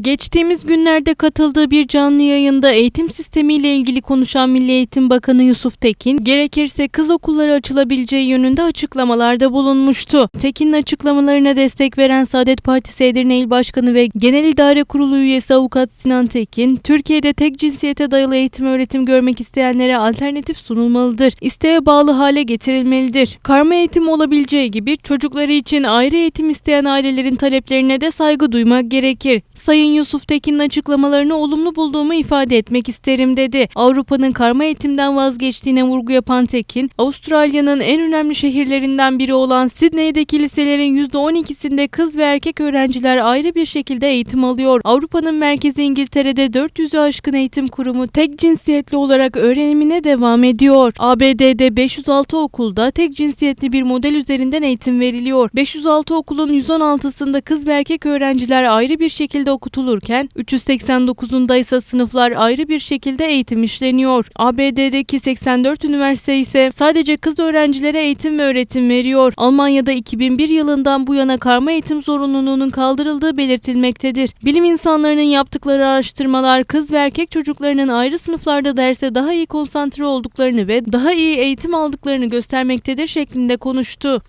Geçtiğimiz günlerde katıldığı bir canlı yayında eğitim sistemiyle ilgili konuşan Milli Eğitim Bakanı Yusuf Tekin, gerekirse kız okulları açılabileceği yönünde açıklamalarda bulunmuştu. Tekin'in açıklamalarına destek veren Saadet Partisi Edirne İl Başkanı ve Genel İdare Kurulu üyesi Avukat Sinan Tekin, Türkiye'de tek cinsiyete dayalı eğitim öğretim görmek isteyenlere alternatif sunulmalıdır. İsteğe bağlı hale getirilmelidir. Karma eğitim olabileceği gibi çocukları için ayrı eğitim isteyen ailelerin taleplerine de saygı duymak gerekir. Sayın Yusuf Tekin'in açıklamalarını olumlu bulduğumu ifade etmek isterim dedi. Avrupa'nın karma eğitimden vazgeçtiğine vurgu yapan Tekin, Avustralya'nın en önemli şehirlerinden biri olan Sydney'deki liselerin %12'sinde kız ve erkek öğrenciler ayrı bir şekilde eğitim alıyor. Avrupa'nın merkezi İngiltere'de 400'ü aşkın eğitim kurumu tek cinsiyetli olarak öğrenimine devam ediyor. ABD'de 506 okulda tek cinsiyetli bir model üzerinden eğitim veriliyor. 506 okulun 116'sında kız ve erkek öğrenciler ayrı bir şekilde okutulurken 389'unda ise sınıflar ayrı bir şekilde eğitim işleniyor. ABD'deki 84 üniversite ise sadece kız öğrencilere eğitim ve öğretim veriyor. Almanya'da 2001 yılından bu yana karma eğitim zorunluluğunun kaldırıldığı belirtilmektedir. Bilim insanlarının yaptıkları araştırmalar kız ve erkek çocuklarının ayrı sınıflarda derse daha iyi konsantre olduklarını ve daha iyi eğitim aldıklarını göstermektedir şeklinde konuştu.